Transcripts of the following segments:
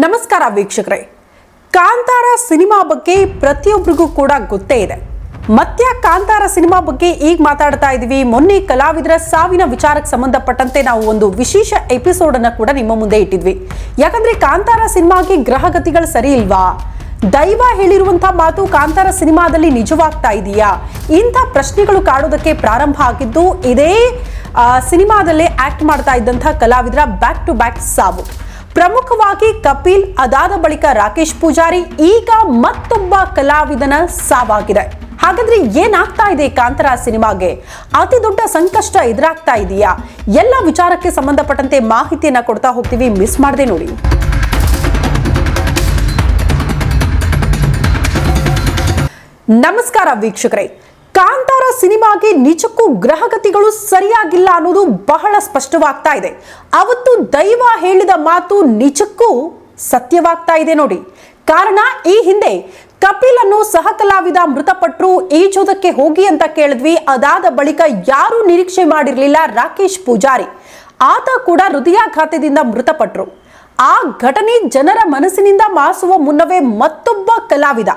ನಮಸ್ಕಾರ ವೀಕ್ಷಕರೇ. ಕಾಂತಾರ ಸಿನಿಮಾ ಬಗ್ಗೆ ಪ್ರತಿಯೊಬ್ಬರಿಗೂ ಕೂಡ ಗೊತ್ತೇ ಇದೆ. ಮತ್ತೆ ಕಾಂತಾರ ಸಿನಿಮಾ ಬಗ್ಗೆ ಈಗ ಮಾತಾಡ್ತಾ ಇದೀವಿ ಮೊನ್ನೆ ಕಲಾವಿದರ ಸಾವಿನ ವಿಚಾರಕ್ಕೆ ಸಂಬಂಧಪಟ್ಟಂತೆ ನಾವು ಒಂದು ವಿಶೇಷ ಎಪಿಸೋಡ್ ಅನ್ನ ಕೂಡ ನಿಮ್ಮ ಮುಂದೆ ಇಟ್ಟಿದ್ವಿ. ಯಾಕಂದ್ರೆ ಕಾಂತಾರ ಸಿನಿಮಾಗೆ ಗ್ರಹಗತಿಗಳು ಸರಿ ಇಲ್ವಾ? ದೈವ ಹೇಳಿರುವಂತಹ ಮಾತು ಕಾಂತಾರ ಸಿನಿಮಾದಲ್ಲಿ ನಿಜವಾಗ್ತಾ ಇದೆಯಾ? ಇಂಥ ಪ್ರಶ್ನೆಗಳು ಕಾಡೋದಕ್ಕೆ ಪ್ರಾರಂಭ ಆಗಿದ್ದು ಇದೇ ಸಿನಿಮಾದಲ್ಲೇ ಆಕ್ಟ್ ಮಾಡ್ತಾ ಇದ್ದಂಥ ಕಲಾವಿದರ ಬ್ಯಾಕ್ ಟು ಬ್ಯಾಕ್ ಸಾವು. ಪ್ರಮುಖವಾಗಿ ಕಪಿಲ್, ಅದಾದ ಬಳಿಕ ರಾಕೇಶ್ ಪೂಜಾರಿ, ಈಗ ಮತ್ತೊಬ್ಬ ಕಲಾವಿದನ ಸಾವಾಗಿದೆ. ಹಾಗಾದ್ರೆ ಏನಾಗ್ತಾ ಇದೆ ಕಾಂತರ ಸಿನಿಮಾಗೆ? ಅತಿ ದೊಡ್ಡ ಸಂಕಷ್ಟ ಎದುರಾಗ್ತಾ ಇದೆಯಾ? ಎಲ್ಲ ವಿಚಾರಕ್ಕೆ ಸಂಬಂಧಪಟ್ಟಂತೆ ಮಾಹಿತಿಯನ್ನ ಕೊಡ್ತಾ ಹೋಗ್ತೀವಿ. ಮಿಸ್ ಮಾಡದೆ ನೋಡಿ. ನಮಸ್ಕಾರ ವೀಕ್ಷಕರೇ. ಕಾಂತಾರ ಸಿನಿಮಾಗೆ ನಿಜಕ್ಕೂ ಗ್ರಹಗತಿಗಳು ಸರಿಯಾಗಿಲ್ಲ ಅನ್ನೋದು ಬಹಳ ಸ್ಪಷ್ಟವಾಗ್ತಾ ಇದೆ. ಅವತ್ತು ದೈವ ಹೇಳಿದ ಮಾತು ನಿಜಕ್ಕೂ ಸತ್ಯವಾಗ್ತಾ ಇದೆ ನೋಡಿ. ಕಾರಣ ಈ ಹಿಂದೆ ಕಪಿಲ್ ಅನ್ನು ಸಹ ಕಲಾವಿದ ಮೃತಪಟ್ಟರು ಈಜೋದಕ್ಕೆ ಹೋಗಿ ಅಂತ ಕೇಳಿದ್ವಿ. ಅದಾದ ಬಳಿಕ ಯಾರೂ ನಿರೀಕ್ಷೆ ಮಾಡಿರಲಿಲ್ಲ ರಾಕೇಶ್ ಪೂಜಾರಿ. ಆತ ಕೂಡ ಹೃದಯಾಘಾತದಿಂದ ಮೃತಪಟ್ಟರು ಆ ಘಟನೆ ಜನರ ಮನಸ್ಸಿನಿಂದ ಮಾಸುವ ಮುನ್ನವೇ ಮತ್ತೊಬ್ಬ ಕಲಾವಿದ.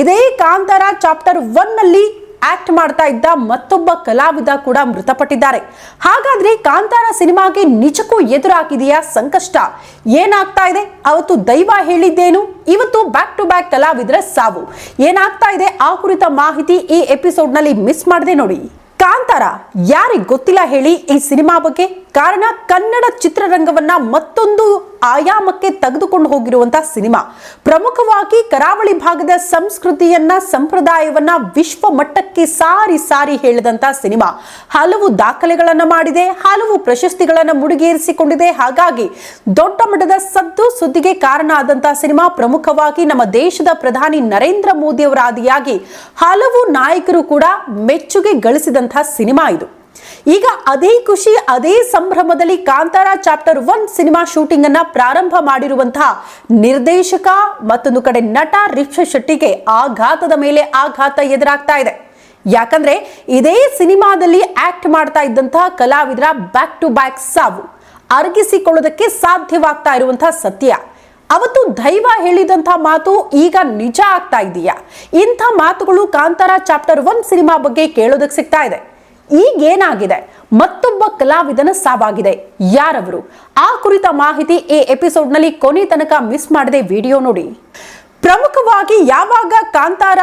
ಇದೇ ಕಾಂತಾರ ಚಾಪ್ಟರ್ ಒನ್ನಲ್ಲಿ ಆಕ್ಟ್ ಮಾಡ್ತಾ ಇದ್ದ ಮತ್ತೊಬ್ಬ ಕಲಾವಿದ ಕೂಡ ಮೃತಪಟ್ಟಿದ್ದಾರೆ. ಹಾಗಾದ್ರೆ ಕಾಂತಾರ ಸಿನಿಮಾಗೆ ನಿಜಕ್ಕೂ ಎದುರಾಗಿದೆಯಾ ಸಂಕಷ್ಟ? ಏನಾಗ್ತಾ ಇದೆ? ಅವತ್ತು ದೈವ ಹೇಳಿದ್ದೇನು? ಇವತ್ತು ಬ್ಯಾಕ್ ಟು ಬ್ಯಾಕ್ ಕಲಾವಿದರ ಸಾವು. ಏನಾಗ್ತಾ ಇದೆ? ಆ ಕುರಿತ ಮಾಹಿತಿ ಈ ಎಪಿಸೋಡ್ನಲ್ಲಿ ಮಿಸ್ ಮಾಡದೆ ನೋಡಿ. ಕಾಂತಾರ, ಯಾರಿಗೆ ಗೊತ್ತಿಲ್ಲ ಹೇಳಿ ಈ ಸಿನಿಮಾ ಬಗ್ಗೆ? ಕಾರಣ ಕನ್ನಡ ಚಿತ್ರರಂಗವನ್ನ ಮತ್ತೊಂದು ಆಯಾಮಕ್ಕೆ ತೆಗೆದುಕೊಂಡು ಹೋಗಿರುವಂತಹ ಸಿನಿಮಾ. ಪ್ರಮುಖವಾಗಿ ಕರಾವಳಿ ಭಾಗದ ಸಂಸ್ಕೃತಿಯನ್ನ, ಸಂಪ್ರದಾಯವನ್ನ ವಿಶ್ವ ಮಟ್ಟಕ್ಕೆ ಸಾರಿ ಸಾರಿ ಹೇಳಿದಂತ ಸಿನಿಮಾ. ಹಲವು ದಾಖಲೆಗಳನ್ನ ಮಾಡಿದೆ, ಹಲವು ಪ್ರಶಸ್ತಿಗಳನ್ನ ಮುಡಿಗೇರಿಸಿಕೊಂಡಿದೆ. ಹಾಗಾಗಿ ದೊಡ್ಡ ಮಟ್ಟದ ಸದ್ದು ಸುದ್ದಿಗೆ ಕಾರಣ ಆದಂತಹ ಸಿನಿಮಾ ಪ್ರಮುಖವಾಗಿ ನಮ್ಮ ದೇಶದ ಪ್ರಧಾನಿ ನರೇಂದ್ರ ಮೋದಿ ಅವರ ಆದಿಯಾಗಿ ಹಲವು ನಾಯಕರು ಕೂಡ ಮೆಚ್ಚುಗೆ ಗಳಿಸಿದಂತಹ ಸಿನಿಮಾ ಇದು. ಈಗ ಅದೇ ಖುಷಿ, ಅದೇ ಸಂಭ್ರಮದಲ್ಲಿ Kantara chapter one cinema shooting ಅನ್ನ ಪ್ರಾರಂಭ ಮಾಡಿರುವಂತಹ ನಿರ್ದೇಶಕ ಮತ್ತೊಂದು ಕಡೆ ನಟ ರಿಕ್ಷ ಶೆಟ್ಟಿಗೆ ಆಘಾತದ ಮೇಲೆ ಆಘಾತ ಎದುರಾಗ್ತಾ ಇದೆ. ಯಾಕಂದ್ರೆ ಇದೇ ಸಿನಿಮಾದಲ್ಲಿ ಆಕ್ಟ್ ಮಾಡ್ತಾ ಇದ್ದಂತಹ ಕಲಾವಿದರ ಬ್ಯಾಕ್ ಟು ಬ್ಯಾಕ್ ಸಾವು ಅರಗಿಸಿಕೊಳ್ಳೋದಕ್ಕೆ ಸಾಧ್ಯವಾಗ್ತಾ ಇರುವಂತಹ ಸತ್ಯ. ಅವತ್ತು ದೈವ ಹೇಳಿದಂಥ ಮಾತು ಈಗ ನಿಜ ಆಗ್ತಾ ಇದೆಯಾ? ಇಂಥ ಮಾತುಗಳು ಕಾಂತಾರ ಚಾಪ್ಟರ್ ಒನ್ ಸಿನಿಮಾ ಬಗ್ಗೆ ಕೇಳೋದಕ್ಕೆ ಸಿಗ್ತಾ ಇದೆ. ಈಗ ಏನಾಗಿದೆ ಮತ್ತೊಬ್ಬ ಕಲಾವಿದನ ಸಾವಾಗಿದೆ. ಯಾರವರು? ಆ ಕುರಿತ ಮಾಹಿತಿ ಈ ಎಪಿಸೋಡ್ನಲ್ಲಿ ಕೊನೆ ತನಕ ಮಿಸ್ ಮಾಡದೆ ವಿಡಿಯೋ ನೋಡಿ. ಪ್ರಮುಖವಾಗಿ ಯಾವಾಗ ಕಾಂತಾರ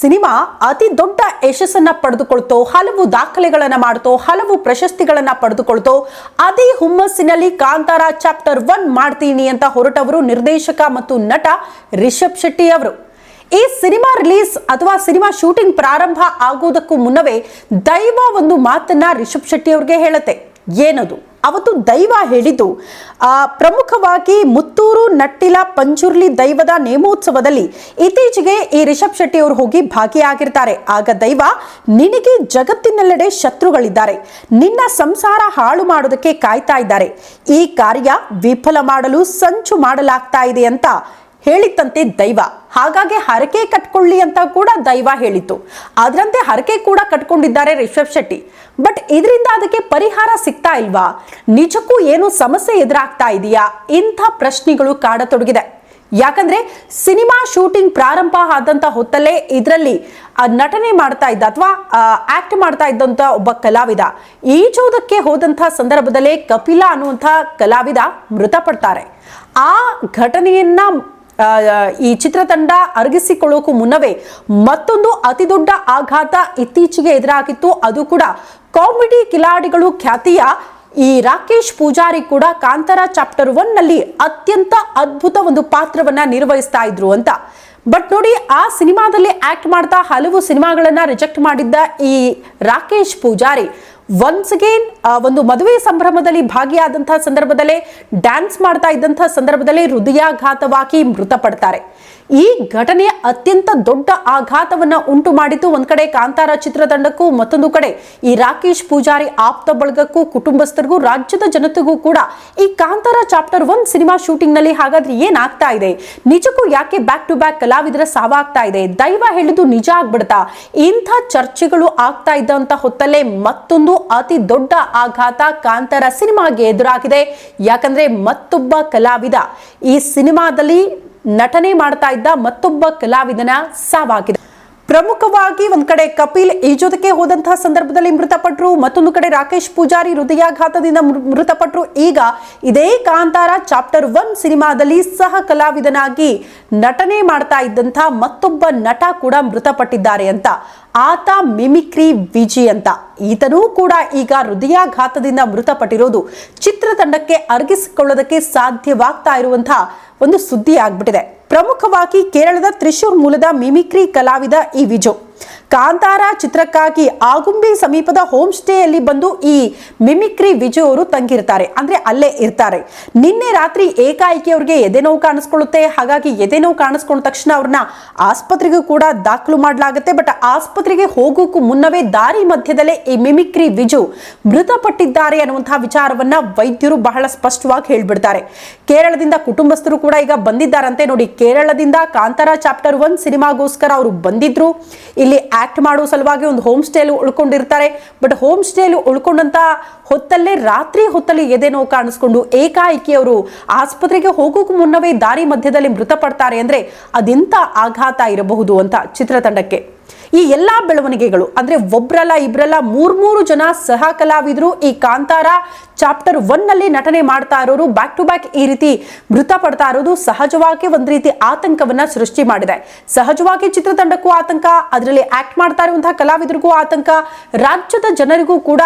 ಸಿನಿಮಾ ಅತಿ ದೊಡ್ಡ ಯಶಸ್ಸನ್ನ ಪಡೆದುಕೊಳ್ತೋ, ಹಲವು ದಾಖಲೆಗಳನ್ನ ಮಾಡ್ತೋ, ಹಲವು ಪ್ರಶಸ್ತಿಗಳನ್ನ ಪಡೆದುಕೊಳ್ತೋ, ಅದೇ ಹುಮ್ಮಸ್ಸಿನಲ್ಲಿ ಕಾಂತಾರ ಚಾಪ್ಟರ್ ಒನ್ ಮಾಡ್ತೀನಿ ಅಂತ ಹೊರಟವರು ನಿರ್ದೇಶಕ ಮತ್ತು ನಟ ರಿಷಬ್ ಶೆಟ್ಟಿ ಅವರು ಈ ಸಿನಿಮಾ ರಿಲೀಸ್ ಅಥವಾ ಸಿನಿಮಾ ಶೂಟಿಂಗ್ ಪ್ರಾರಂಭ ಆಗೋದಕ್ಕೂ ಮುನ್ನವೇ ದೈವ ಒಂದು ಮಾತನ್ನ ರಿಷಬ್ ಶೆಟ್ಟಿ ಅವ್ರಿಗೆ ಹೇಳುತ್ತೆ. ಏನದು? ಅವತ್ತು ದೈವ ಹೇಳಿದ್ದು ಪ್ರಮುಖವಾಗಿ ಮುತ್ತೂರು ನಟ್ಟಿಲ ಪಂಚುರ್ಲಿ ದೈವದ ನೇಮೋತ್ಸವದಲ್ಲಿ ಇತ್ತೀಚೆಗೆ ಈ ರಿಷಬ್ ಶೆಟ್ಟಿ ಅವರು ಹೋಗಿ ಭಾಗಿಯಾಗಿರ್ತಾರೆ. ಆಗ ದೈವ, ನಿನಗೆ ಜಗತ್ತಿನೆಲ್ಲೆಡೆ ಶತ್ರುಗಳಿದ್ದಾರೆ. ನಿನ್ನ ಸಂಸಾರ ಹಾಳು ಮಾಡೋದಕ್ಕೆ ಕಾಯ್ತಾ ಇದ್ದಾರೆ. ಈ ಕಾರ್ಯ ವಿಫಲ ಮಾಡಲು ಸಂಚು ಮಾಡಲಾಗ್ತಾ ಇದೆ ಅಂತ ಹೇಳಿತ್ತಂತೆ ದೈವ. ಹಾಗಾಗಿ ಹರಕೆ ಕಟ್ಕೊಳ್ಳಿ ಅಂತ ಕೂಡ ದೈವ ಹೇಳಿತು ಅದರಂತೆ ಹರಕೆ ಕೂಡ ಕಟ್ಕೊಂಡಿದ್ದಾರೆ ರಿಷಬ್ ಶೆಟ್ಟಿ. ಬಟ್ ಇದರಿಂದ ಅದಕ್ಕೆ ಪರಿಹಾರ ಸಿಗ್ತಾ ಇಲ್ವಾ? ನಿಜಕ್ಕೂ ಏನು ಸಮಸ್ಯೆ ಎದುರಾಗ್ತಾ ಇದೆಯಾ? ಇಂಥ ಪ್ರಶ್ನೆಗಳು ಕಾಡತೊಡಗಿದೆ. ಯಾಕಂದ್ರೆ ಸಿನಿಮಾ ಶೂಟಿಂಗ್ ಪ್ರಾರಂಭ ಆದಂತ ಹೊತ್ತಲ್ಲೇ ಇದರಲ್ಲಿ ನಟನೆ ಮಾಡ್ತಾ ಇದ್ದ ಅಥವಾ ಆಕ್ಟ್ ಮಾಡ್ತಾ ಇದ್ದಂತ ಒಬ್ಬ ಕಲಾವಿದ. ಈಜೋದಕ್ಕೆ ಹೋದಂತಹ ಸಂದರ್ಭದಲ್ಲೇ ಕಪಿಲ ಅನ್ನುವಂಥ ಕಲಾವಿದ ಮೃತಪಡ್ತಾರೆ. ಆ ಘಟನೆಯನ್ನ ಈ ಚಿತ್ರತಂಡ ಅರಗಿಸಿಕೊಳ್ಳೋಕು ಮುನ್ನವೇ ಮತ್ತೊಂದು ಅತಿ ದೊಡ್ಡ ಆಘಾತ ಇತ್ತೀಚೆಗೆ ಎದುರಾಗಿತ್ತು. ಅದು ಕೂಡ ಕಾಮಿಡಿ ಕಿಲಾಡಿಗಳು ಖ್ಯಾತಿಯ ಈ ರಾಕೇಶ್ ಪೂಜಾರಿ ಕೂಡ ಕಾಂತಾರ ಚಾಪ್ಟರ್ ಒನ್ನಲ್ಲಿ ಅತ್ಯಂತ ಅದ್ಭುತ ಒಂದು ಪಾತ್ರವನ್ನ ನಿರ್ವಹಿಸ್ತಾ ಇದ್ರು ಅಂತ. ಬಟ್ ನೋಡಿ, ಆ ಸಿನಿಮಾದಲ್ಲಿ ಆಕ್ಟ್ ಮಾಡ್ತಾ ಹಲವು ಸಿನಿಮಾಗಳನ್ನ ರಿಜೆಕ್ಟ್ ಮಾಡಿದ್ದ ಈ ರಾಕೇಶ್ ಪೂಜಾರಿ. ಒನ್ಸ್ ಅಗೇನ್ ಒಂದು ಮದುವೆ ಸಂಭ್ರಮದಲ್ಲಿ ಭಾಗಿಯಾದಂತಹ ಸಂದರ್ಭದಲ್ಲೇ ಡ್ಯಾನ್ಸ್ ಮಾಡ್ತಾ ಇದ್ದಂತಹ ಸಂದರ್ಭದಲ್ಲೇ ಹೃದಯಾಘಾತವಾಗಿ ಮೃತಪಡ್ತಾರೆ. ಈ ಘಟನೆ ಅತ್ಯಂತ ದೊಡ್ಡ ಆಘಾತವನ್ನ ಉಂಟು ಮಾಡಿತು. ಒಂದ್ ಕಡೆ ಕಾಂತಾರ ಚಿತ್ರತಂಡಕ್ಕೂ, ಮತ್ತೊಂದು ಕಡೆ ಈ ರಾಕೇಶ್ ಪೂಜಾರಿ ಆಪ್ತ ಬಳಗಕ್ಕೂ, ಕುಟುಂಬಸ್ಥರಿಗೂ, ರಾಜ್ಯದ ಜನತೆಗೂ ಕೂಡ ಈ ಕಾಂತಾರ ಚಾಪ್ಟರ್ ಒನ್ ಸಿನಿಮಾ ಶೂಟಿಂಗ್ನಲ್ಲಿ ಹಾಗಾದ್ರೆ ಏನಾಗ್ತಾ ಇದೆ? ನಿಜಕ್ಕೂ ಯಾಕೆ ಬ್ಯಾಕ್ ಟು ಬ್ಯಾಕ್ ಕಲಾವಿದರ ಸಾವಾಗ್ತಾ ಇದೆ? ದೈವ ಹೇಳಿದು ನಿಜ ಆಗ್ಬಿಡ್ತಾ ಇಂಥ ಚರ್ಚೆಗಳು ಆಗ್ತಾ ಇದ್ದಂತ ಹೊತ್ತಲ್ಲೇ ಮತ್ತೊಂದು ಅತಿ ದೊಡ್ಡ ಆಘಾತ ಕಾಂತಾರ ಸಿನಿಮಾಗೆ ಎದುರಾಗಿದೆ. ಯಾಕಂದ್ರೆ ಮತ್ತೊಬ್ಬ ಕಲಾವಿದ ಈ ಸಿನಿಮಾದಲ್ಲಿ ನಟನೆ ಮಾಡ್ತಾ ಇದ್ದ ಮತ್ತೊಬ್ಬ ಕಲಾವಿದನ ಸಾವಾಗಿದೆ. ಪ್ರಮುಖವಾಗಿ ಒಂದ್ ಕಡೆ ಕಪಿಲ್ ಈಜೋದಕ್ಕೆ ಹೋದಂತಹ ಸಂದರ್ಭದಲ್ಲಿ ಮೃತಪಟ್ಟರು ಮತ್ತೊಂದು ಕಡೆ ರಾಕೇಶ್ ಪೂಜಾರಿ ಹೃದಯಾಘಾತದಿಂದ ಮೃತಪಟ್ಟರು ಈಗ ಇದೇ ಕಾಂತಾರ ಚಾಪ್ಟರ್ ಒನ್ ಸಿನಿಮಾದಲ್ಲಿ ಸಹ ಕಲಾವಿದನಾಗಿ ನಟನೆ ಮಾಡ್ತಾ ಇದ್ದಂತಹ ಮತ್ತೊಬ್ಬ ನಟ ಕೂಡ ಮೃತಪಟ್ಟಿದ್ದಾರೆ ಅಂತ. ಆತ ಮಿಮಿಕ್ರಿ ವಿಜಿ ಅಂತ. ಈತನೂ ಕೂಡ ಈಗ ಹೃದಯಾಘಾತದಿಂದ ಮೃತಪಟ್ಟಿರೋದು ಚಿತ್ರತಂಡಕ್ಕೆ ಅರ್ಗಿಸಿಕೊಳ್ಳೋದಕ್ಕೆ ಸಾಧ್ಯವಾಗ್ತಾ ಇರುವಂತಹ ಒಂದು ಸುದ್ದಿ ಆಗ್ಬಿಟ್ಟಿದೆ. ಪ್ರಮುಖವಾಗಿ ಕೇರಳದ ತ್ರಿಶೂರ್ ಮೂಲದ ಮಿಮಿಕ್ರಿ ಕಲಾವಿದ ಈ ವಿಜು. ಕಾಂತಾರ ಚಿತ್ರಕ್ಕಾಗಿ ಆಗುಂಬೆ ಸಮೀಪದ ಹೋಮ್ ಸ್ಟೇಯಲ್ಲಿ ಬಂದು ಈ ಮಿಮಿಕ್ರಿ ವಿಜಯ್ ಅವರು ತಂಗಿರ್ತಾರೆ. ಅಂದ್ರೆ ಅಲ್ಲೇ ಇರ್ತಾರೆ. ನಿನ್ನೆ ರಾತ್ರಿ ಏಕಾಏಕಿ ಅವ್ರಿಗೆ ಎದೆನೋವು ಕಾಣಿಸ್ಕೊಳ್ಳುತ್ತೆ. ಹಾಗಾಗಿ ಎದೆನೋವು ಕಾಣಿಸ್ಕೊಂಡ ತಕ್ಷಣ ಅವ್ರನ್ನ ಆಸ್ಪತ್ರೆಗೂ ಕೂಡ ದಾಖಲು ಮಾಡಲಾಗುತ್ತೆ. ಬಟ್ ಆಸ್ಪತ್ರೆಗೆ ಹೋಗೋಕ್ಕೂ ಮುನ್ನವೇ ದಾರಿ ಮಧ್ಯದಲ್ಲೇ ಈ ಮಿಮಿಕ್ರಿ ವಿಜು ಮೃತಪಟ್ಟಿದ್ದಾರೆ ಅನ್ನುವಂತಹ ವಿಚಾರವನ್ನ ವೈದ್ಯರು ಬಹಳ ಸ್ಪಷ್ಟವಾಗಿ ಹೇಳ್ಬಿಡ್ತಾರೆ. ಕೇರಳದಿಂದ ಕುಟುಂಬಸ್ಥರು ಕೂಡ ಈಗ ಬಂದಿದ್ದಾರಂತೆ. ನೋಡಿ, ಕೇರಳದಿಂದ ಕಾಂತಾರ ಚಾಪ್ಟರ್ ಒನ್ ಸಿನಿಮಾಗೋಸ್ಕರ ಅವರು ಬಂದಿದ್ರು. ಇಲ್ಲಿ ಆಕ್ಟ್ ಮಾಡೋ ಸಲುವಾಗಿ ಒಂದು ಹೋಮ್ ಸ್ಟೇಲು ಉಳ್ಕೊಂಡಿರ್ತಾರೆ. ಬಟ್ ಹೋಮ್ ಸ್ಟೇಲು ಉಳ್ಕೊಂಡಂತ ಹೊತ್ತಲ್ಲೇ ರಾತ್ರಿ ಹೊತ್ತಲ್ಲಿ ಎದೆ ನೋವು ಕಾಣಿಸ್ಕೊಂಡು ಏಕಾಏಕಿ ಅವರು ಆಸ್ಪತ್ರೆಗೆ ಹೋಗೋಕ್ಕೂ ಮುನ್ನವೇ ದಾರಿ ಮಧ್ಯದಲ್ಲಿ ಮೃತಪಡ್ತಾರೆ ಅಂದ್ರೆ ಅದೆಂತ ಆಘಾತ ಇರಬಹುದು ಅಂತ ಚಿತ್ರತಂಡಕ್ಕೆ. ಈ ಎಲ್ಲಾ ಬೆಳವಣಿಗೆಗಳು, ಅಂದ್ರೆ ಒಬ್ರಲ್ಲ ಇಬ್ರಲ್ಲ ಮೂರ್ ಮೂರು ಜನ ಸಹ ಕಲಾವಿದರು. ಈ ಕಾಂತಾರ ಚಾಪ್ಟರ್ ಒನ್ನಲ್ಲಿ ನಟನೆ ಮಾಡ್ತಾ ಇರೋರು ಬ್ಯಾಕ್ ಟು ಬ್ಯಾಕ್ ಈ ರೀತಿ ಮೃತಪಡ್ತಾ ಇರೋದು ಸಹಜವಾಗಿ ಒಂದು ರೀತಿ ಆತಂಕವನ್ನ ಸೃಷ್ಟಿ ಮಾಡಿದೆ. ಸಹಜವಾಗಿ ಚಿತ್ರತಂಡಕ್ಕೂ ಆತಂಕ, ಅದರಲ್ಲಿ ಆಕ್ಟ್ ಮಾಡ್ತಾ ಇರುವಂತಹ ಕಲಾವಿದರಿಗೂ ಆತಂಕ, ರಾಜ್ಯದ ಜನರಿಗೂ ಕೂಡ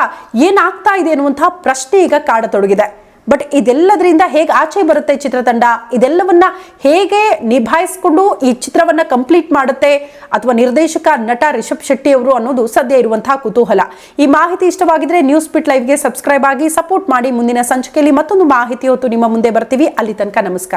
ಏನಾಗ್ತಾ ಇದೆ ಅನ್ನುವಂತಹ ಪ್ರಶ್ನೆ ಈಗ ಕಾಡತೊಡಗಿದೆ. ಬಟ್ ಇದೆಲ್ಲದರಿಂದ ಹೇಗೆ ಆಚೆ ಬರುತ್ತೆ ಚಿತ್ರತಂಡ? ಇದೆಲ್ಲವನ್ನ ಹೇಗೆ ನಿಭಾಯಿಸ್ಕೊಂಡು ಈ ಚಿತ್ರವನ್ನ ಕಂಪ್ಲೀಟ್ ಮಾಡುತ್ತೆ? ಅಥವಾ ನಿರ್ದೇಶಕ ನಟ ರಿಷಬ್ ಶೆಟ್ಟಿ ಅವರು ಅನ್ನೋದು ಸದ್ಯ ಇರುವಂತಹ ಕುತೂಹಲ. ಈ ಮಾಹಿತಿ ಇಷ್ಟವಾಗಿದ್ರೆ ನ್ಯೂಸ್ ಪಿಟ್ ಲೈವ್ಗೆ ಸಬ್ಸ್ಕ್ರೈಬ್ ಆಗಿ ಸಪೋರ್ಟ್ ಮಾಡಿ. ಮುಂದಿನ ಸಂಚಿಕೆಯಲ್ಲಿ ಮತ್ತೊಂದು ಮಾಹಿತಿ ಹೊತ್ತು ನಿಮ್ಮ ಮುಂದೆ ಬರ್ತೀವಿ. ಅಲ್ಲಿ ತನಕ ನಮಸ್ಕಾರ.